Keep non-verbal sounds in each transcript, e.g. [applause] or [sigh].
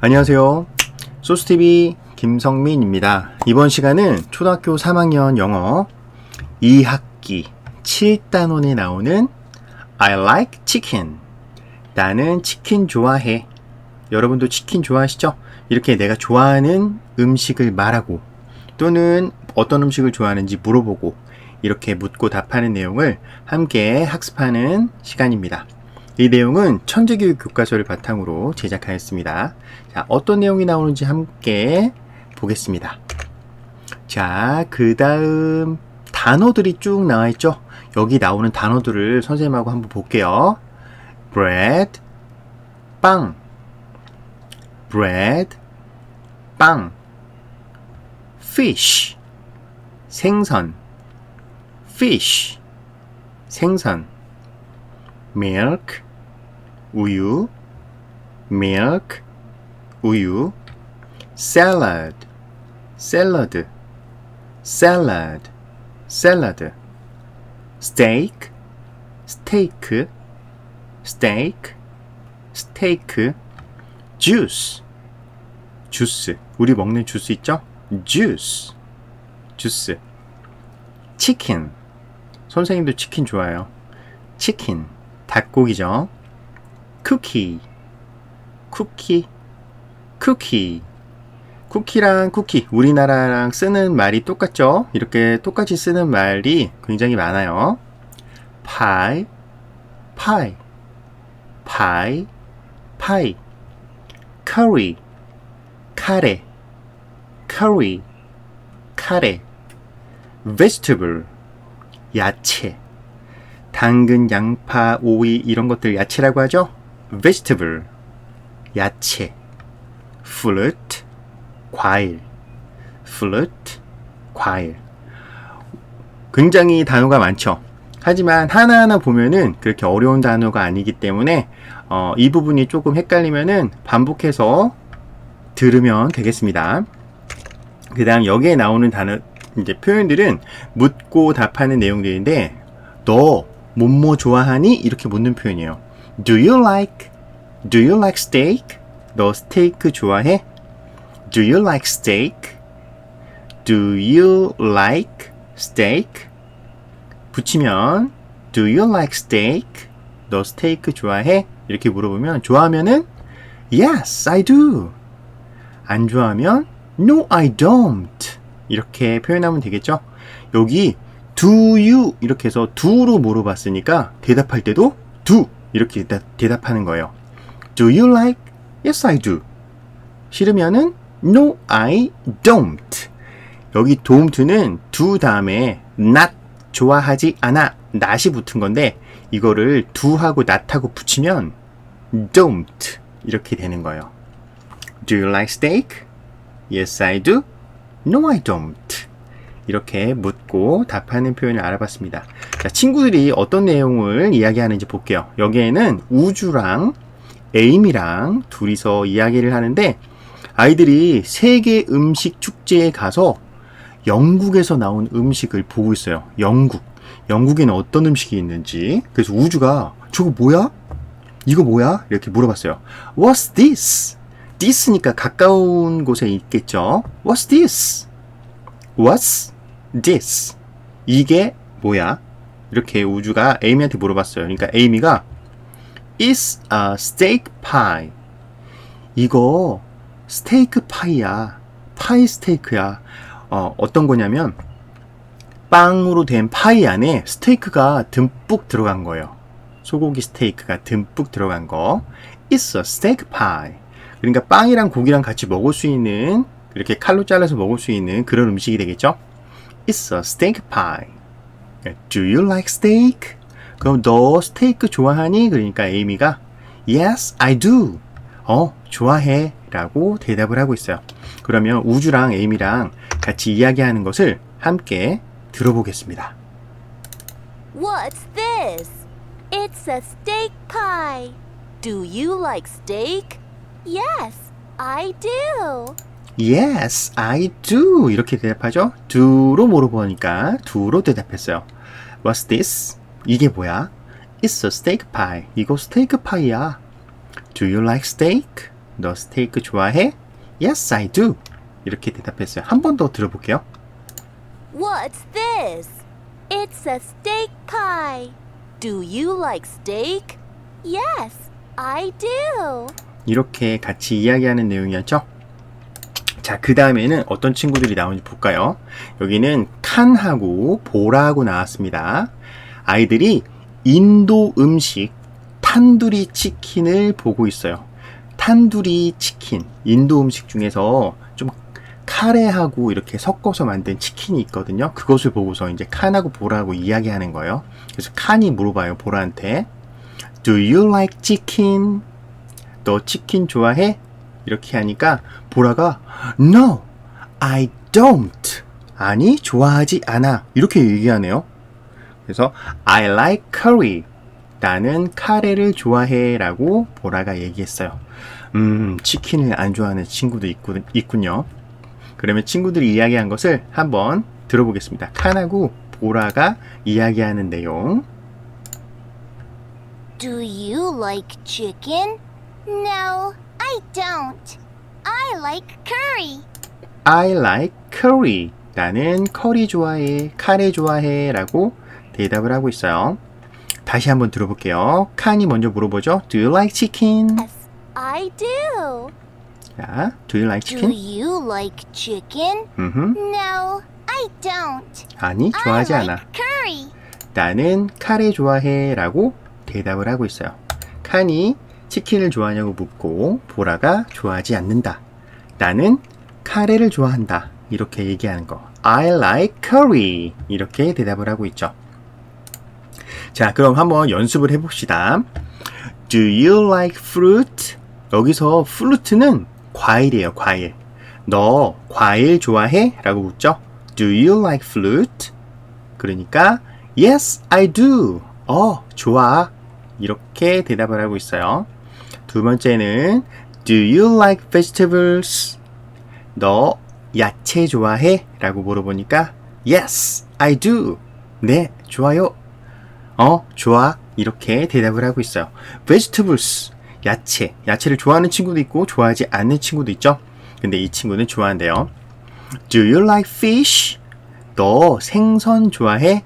안녕하세요. 소스TV 김성민입니다. 이번 시간은 초등학교 3학년 영어 2학기 7단원에 나오는 I like chicken. 나는 치킨 좋아해. 여러분도 치킨 좋아하시죠? 이렇게 내가 좋아하는 음식을 말하고 또는 어떤 음식을 좋아하는지 물어보고 이렇게 묻고 답하는 내용을 함께 학습하는 시간입니다. 이 내용은 천재교육 교과서를 바탕으로 제작하였습니다. 자, 어떤 내용이 나오는지 함께 보겠습니다. 자, 그 다음 단어들이 쭉 나와 있죠? 여기 나오는 단어들을 선생님하고 한번 볼게요. bread, 빵, bread, 빵, fish, 생선, fish, 생선, milk, 우유, milk, 우유, salad, 샐러드, salad, 샐러드, steak, 스테이크, steak, 스테이크, juice, 주스, 우리 먹는 주스 있죠? juice, 주스, chicken, 선생님도 치킨 좋아해요. 치킨, 닭고기죠. 쿠키, 쿠키, 쿠키. 쿠키랑 쿠키, 우리나라랑 쓰는 말이 똑같죠? 이렇게 똑같이 쓰는 말이 굉장히 많아요. 파이, 파이, 파이, 파이. 커리, 카레, 커리, 카레. vegetable, 야채. 당근, 양파, 오이 이런 것들 야채라고 하죠? Vegetable, 야채. fruit, 과일. fruit, 과일. 굉장히 단어가 많죠. 하지만 하나하나 보면은 그렇게 어려운 단어가 아니기 때문에 어, 이 부분이 조금 헷갈리면은 반복해서 들으면 되겠습니다. 그 다음 여기에 나오는 단어, 이제 표현들은 묻고 답하는 내용들인데, 너 뭐뭐 좋아하니? 이렇게 묻는 표현이에요. Do you like? Do you like steak? 너 스테이크 좋아해? Do you like steak? Do you like steak? 붙이면 Do you like steak? 너 스테이크 좋아해? 이렇게 물어보면 좋아하면은 Yes, I do. 안 좋아하면 No, I don't. 이렇게 표현하면 되겠죠? 여기 do you 이렇게 해서 do로 물어봤으니까 대답할 때도 do 이렇게 대답, 대답하는 거예요. Do you like? Yes, I do. 싫으면은 No, I don't. 여기 dont는 do 다음에 not 좋아하지 않아 not이 붙은 건데 이거를 do하고 not하고 붙이면 don't 이렇게 되는 거예요. Do you like steak? Yes, I do. No, I don't. 이렇게 묻고 답하는 표현을 알아봤습니다. 자, 친구들이 어떤 내용을 이야기하는지 볼게요. 여기에는 우주랑 에임이랑 둘이서 이야기를 하는데 아이들이 세계 음식 축제에 가서 영국에서 나온 음식을 보고 있어요. 영국. 영국에는 어떤 음식이 있는지. 그래서 우주가 저거 뭐야? 이거 뭐야? 이렇게 물어봤어요. What's this? this니까 가까운 곳에 있겠죠. What's this? What's this? 이게 뭐야? 이렇게 우주가 에이미한테 물어봤어요. 그러니까 에이미가 It's a steak pie. 이거 스테이크 파이야. 파이 스테이크야. 어, 어떤 거냐면 빵으로 된 파이 안에 스테이크가 듬뿍 들어간 거예요. 소고기 스테이크가 듬뿍 들어간 거. It's a steak pie. 그러니까 빵이랑 고기랑 같이 먹을 수 있는 이렇게 칼로 잘라서 먹을 수 있는 그런 음식이 되겠죠? A steak pie. Do you like steak? 그럼 너 스테이크 좋아하니? 그러니까 에이미가 Yes, I do. 어, 좋아해. 라고 대답을 하고 있어요. 그러면 우주랑 에이미랑 같이 이야기하는 것을 함께 들어보겠습니다. What's this? It's a steak pie. Do you like steak? Yes, I do. Yes, I do. 이렇게 대답하죠. do로 물어보니까 do로 대답했어요. What's this? 이게 뭐야? It's a steak pie. 이거 스테이크 파이야. Do you like steak? 너 스테이크 좋아해? Yes, I do. 이렇게 대답했어요. 한 번 더 들어볼게요. What's this? It's a steak pie. Do you like steak? Yes, I do. 이렇게 같이 이야기하는 내용이었죠. 자, 그 다음에는 어떤 친구들이 나오는지 볼까요? 여기는 칸하고 보라하고 나왔습니다. 아이들이 인도 음식 탄두리 치킨을 보고 있어요. 탄두리 치킨, 인도 음식 중에서 좀 카레하고 이렇게 섞어서 만든 치킨이 있거든요. 그것을 보고서 이제 칸하고 보라하고 이야기하는 거예요. 그래서 칸이 물어봐요, 보라한테. Do you like chicken? 너 치킨 좋아해? 이렇게 하니까 보라가 No, I don't. 아니, 좋아하지 않아. 이렇게 얘기하네요. 그래서 I like curry. 나는 카레를 좋아해. 라고 보라가 얘기했어요. 음, 치킨을 안 좋아하는 친구도 있군, 있군요. 그러면 친구들이 이야기한 것을 한번 들어보겠습니다. 칸하고 보라가 이야기하는 내용. Do you like chicken? No, I don't. I like curry. I like curry. 나는 커리 좋아해, 카레 좋아해 라고 대답을 하고 있어요. 다시 한번 들어볼게요. 칸이 먼저 물어보죠. Do you like chicken? Yes, I do. 자, do you like Do chicken? you like chicken? 음흠. No, I don't. 아니, 좋아하지 않아. like curry. 나는 카레 좋아해 라고 대답을 하고 있어요. 칸이 치킨을 좋아하냐고 묻고 보라가 좋아하지 않는다. 나는 카레를 좋아한다. 이렇게 얘기하는 거. I like curry. 이렇게 대답을 하고 있죠. 자, 그럼 한번 연습을 해봅시다. Do you like fruit? 여기서 fruit는 과일이에요, 과일. 너 과일 좋아해? 라고 묻죠. Do you like fruit? 그러니까 Yes, I do. 어, 좋아. 이렇게 대답을 하고 있어요. 두 번째는 Do you like vegetables? 너 야채 좋아해? 라고 물어보니까 Yes, I do. 네, 좋아요. 어, 좋아. 이렇게 대답을 하고 있어요. vegetables, 야채. 야채를 좋아하는 친구도 있고 좋아하지 않는 친구도 있죠. 근데 이 친구는 좋아한대요. Do you like fish? 너 생선 좋아해?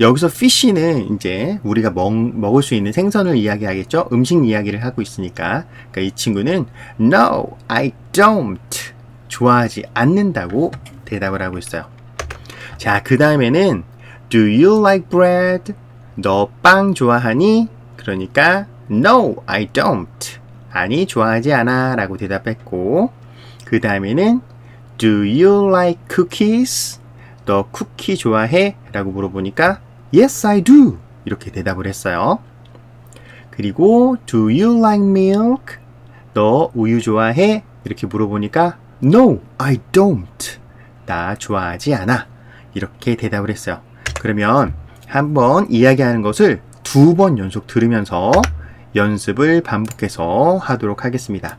여기서 fish는 이제 우리가 먹, 먹을 수 있는 생선을 이야기하겠죠? 음식 이야기를 하고 있으니까. 그러니까 이 친구는 No, I don't. 좋아하지 않는다고 대답을 하고 있어요. 자, 그 다음에는 Do you like bread? 너 빵 좋아하니? 그러니까 No, I don't. 아니, 좋아하지 않아. 라고 대답했고, 그 다음에는 Do you like cookies? 너 쿠키 좋아해? 라고 물어보니까 Yes, I do. 이렇게 대답을 했어요. 그리고 Do you like milk? 너 우유 좋아해? 이렇게 물어보니까 No, I don't. 나 좋아하지 않아. 이렇게 대답을 했어요. 그러면 한번 이야기하는 것을 두 번 연속 들으면서 연습을 반복해서 하도록 하겠습니다.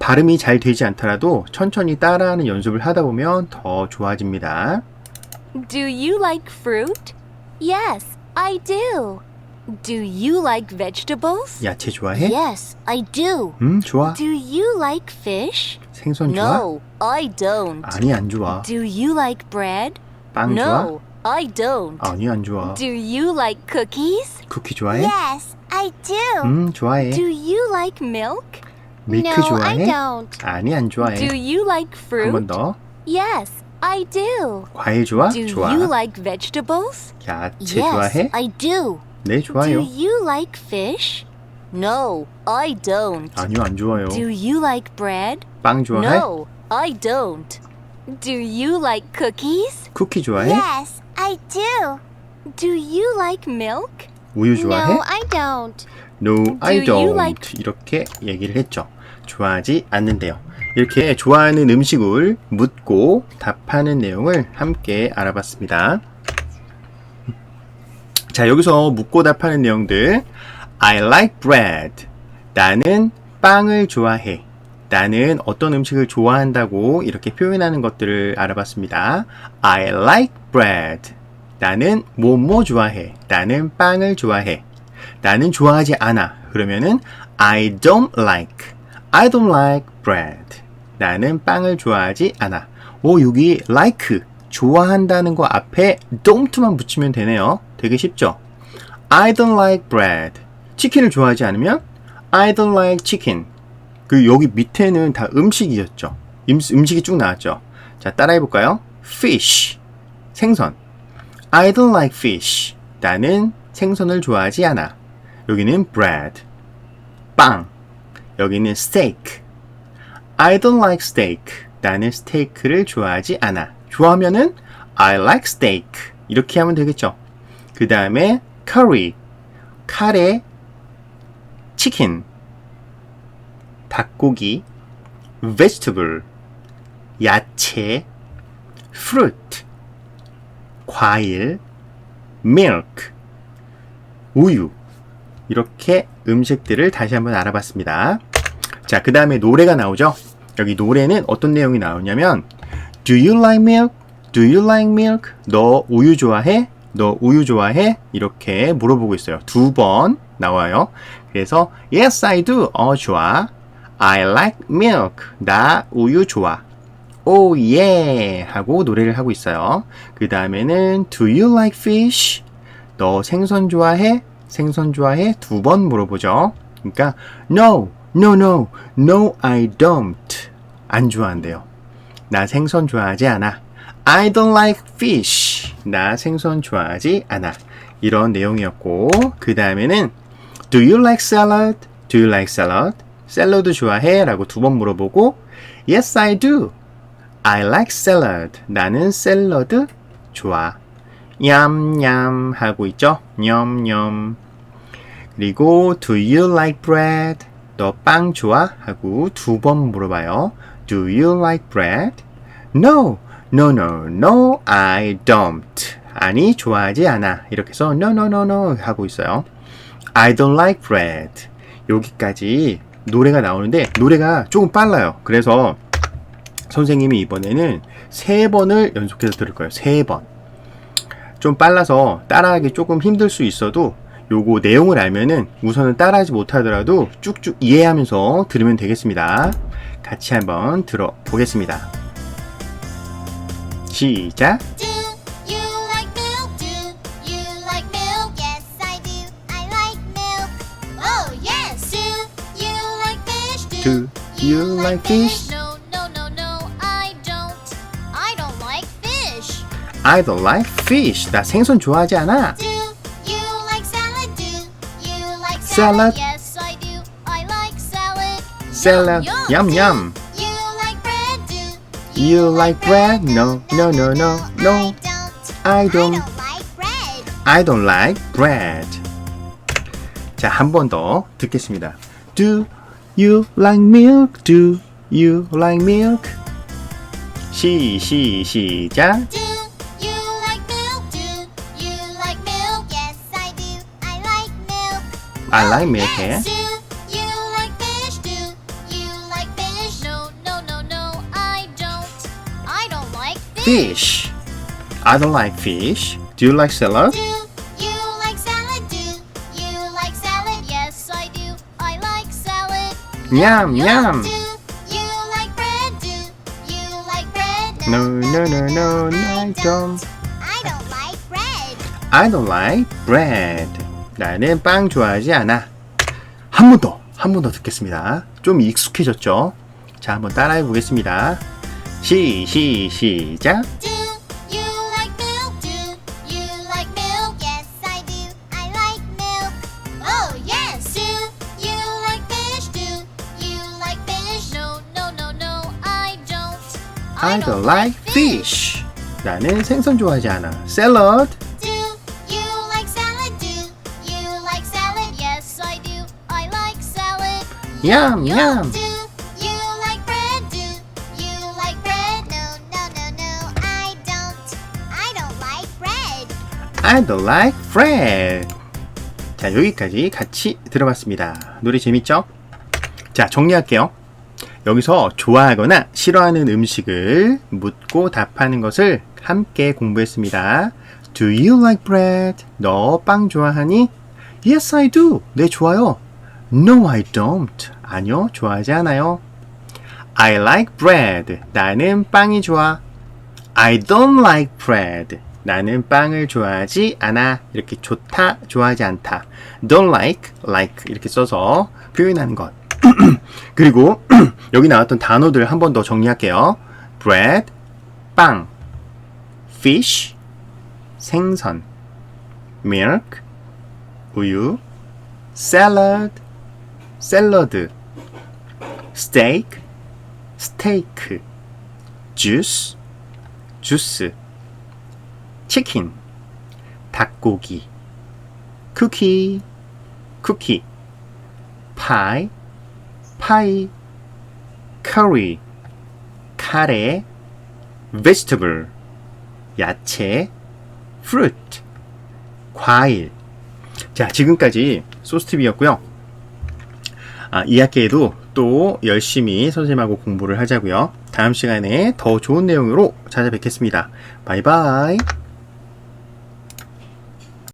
발음이 잘 되지 않더라도 천천히 따라하는 연습을 하다 보면 더 좋아집니다. Do you like fruit? Yes, I do. Do you like vegetables? 야채 좋아해? Yes, I do. 음, 좋아. Do you like fish? 생선 좋아? No, I don't. 아니, 안 좋아. Do you like bread? 빵 좋아? No, I don't. 아니, 안 좋아. Do you like cookies? 쿠키 좋아해? Yes, I do. 음, 좋아해. Do you like milk? 밀크 no, I 좋아해? don't. 아니, 안 좋아해. Do you like 한 fruit? 번 더. Yes, I do. 과일 좋아? Do 좋아. you like vegetables? 야채 yes, 좋아해? I do. 네, Do 좋아요. you like fish? No, I don't. 아니요, 안 좋아요. Do you like bread? 빵 좋아해? No, I don't. Do you like cookies? 쿠키 좋아해? Yes, I do. Do you like milk? 우유 좋아해? No, I don't. No, I Do you don't. like- 이렇게 얘기를 했죠. 좋아하지 않는데요. 이렇게 좋아하는 음식을 묻고 답하는 내용을 함께 알아봤습니다. 자, 여기서 묻고 답하는 내용들. I like bread. 나는 빵을 좋아해. 나는 어떤 음식을 좋아한다고 이렇게 표현하는 것들을 알아봤습니다. I like bread. 나는 뭐뭐 좋아해. 나는 빵을 좋아해. 나는 좋아하지 않아. 그러면은 I don't like. I don't like bread. 나는 빵을 좋아하지 않아. 오, 여기 like, 좋아한다는 거 앞에 don't만 붙이면 되네요. 되게 쉽죠? I don't like bread. 치킨을 좋아하지 않으면 I don't like chicken. 그 여기 밑에는 다 음식이었죠. 음, 음식이 쭉 나왔죠. 자, 따라해 볼까요? fish. 생선. I don't like fish. 나는 생선을 좋아하지 않아. 여기는 bread. 빵. 여기는 steak. I don't like steak. 나는 스테이크를 좋아하지 않아. 좋아하면은 I like steak. 이렇게 하면 되겠죠. 그 다음에 curry. 카레, 치킨, 닭고기, vegetable, 야채, fruit, 과일, milk, 우유. 이렇게 음식들을 다시 한번 알아봤습니다. 자, 그 다음에 노래가 나오죠? 여기 노래는 어떤 내용이 나오냐면, Do you like milk? Do you like milk? 너 우유 좋아해? 너 우유 좋아해? 이렇게 물어보고 있어요. 두 번 나와요. 그래서, Yes, I do. 어, 좋아. I like milk. 나 우유 좋아. 오, 예! 하고 노래를 하고 있어요. 그 다음에는, Do you like fish? 너 생선 좋아해? 생선 좋아해? 두 번 물어보죠. 그러니까, No, no, no, no, I don't. 안 좋아한대요. 나 생선 좋아하지 않아. I don't like fish. 나 생선 좋아하지 않아. 이런 내용이었고, 그 다음에는, Do you like salad? Do you like salad? 샐러드 좋아해? 라고 두 번 물어보고, Yes, I do. I like salad. 나는 샐러드 좋아. 냠냠 하고 있죠? 냠냠. 그리고 do you like bread? 너 빵 좋아? 하고 두 번 물어봐요. Do you like bread? No, no, no, no, I don't. 아니, 좋아하지 않아. 이렇게 해서 no, no, no, no 하고 있어요. I don't like bread. 여기까지 노래가 나오는데 노래가 조금 빨라요. 그래서 선생님이 이번에는 세 번을 연속해서 들을 거예요. 세 번. 좀 빨라서 따라하기 조금 힘들 수 있어도 요거 내용을 알면은 우선은 따라하지 못하더라도 쭉쭉 이해하면서 들으면 되겠습니다. 같이 한번 들어보겠습니다. 시작. Do you like milk? Do you like milk? Yes, I do. I like milk. Oh, yes. Do you like fish? Do you like fish? No, no, no, no, I don't. I don't like fish. I don't like fish. 나 생선 좋아하지 않아. Do Salad. Yes, I do. I like salad. Salad. Yum, Yum, you like bread? Do You like bread? No, no, no, no, no. I don't like bread. I don't like bread. 자, 한 번 더 듣겠습니다. Do you like milk? Do you like milk? 시, 시, 시작. Do I like milk, yes. eh? Do you like fish? Do you like fish? No, no, no, no, I don't. I don't like fish. Fish. I don't like fish. Do you like salad? Do you like salad? Do you like salad? Yes, I do. I like salad. Yum, yum. Do you like bread? Do you like bread? No, no, no, no, no, I don't. I don't like bread. I don't like bread. 나는 빵 좋아하지 않아. 한 번 더, 한 번 더 듣겠습니다. 좀 익숙해졌죠? 자, 한번 따라해 보겠습니다. 시, 시, 시작. Do you like milk? Do you like milk? Yes, I do. I like milk. Oh, yes. Do you like fish? Do you like fish? No, no, no, no, I don't. I don't like fish. 나는 생선 좋아하지 않아. 샐러드. Yum, yum. Do you like bread? Do you like bread? No, no, no, no, I don't. I don't like bread. I don't like bread. 자, 여기까지 같이 들어봤습니다. 노래 재밌죠? 자, 정리할게요. 여기서 좋아하거나 싫어하는 음식을 묻고 답하는 것을 함께 공부했습니다. Do you like bread? 너 빵 좋아하니? Yes, I do. 네, 좋아요. No, I don't. 아니요, 좋아하지 않아요. I like bread. 나는 빵이 좋아. I don't like bread. 나는 빵을 좋아하지 않아. 이렇게 좋다, 좋아하지 않다. don't like, like 이렇게 써서 표현하는 것. [clears throat] 그리고 [clears throat] 여기 나왔던 단어들 한 번 더 정리할게요. bread, 빵, fish, 생선, milk, 우유, salad, 샐러드, steak, 스테이크, juice, 주스, 치킨, 닭고기, 쿠키, 쿠키, 파이, 파이, curry, 카레, vegetable, 야채, fruit, 과일. 자, 지금까지 소스티비였고요. 아, 이 학기에도 또 열심히 선생님하고 공부를 하자고요. 다음 시간에 더 좋은 내용으로 찾아뵙겠습니다. 바이바이.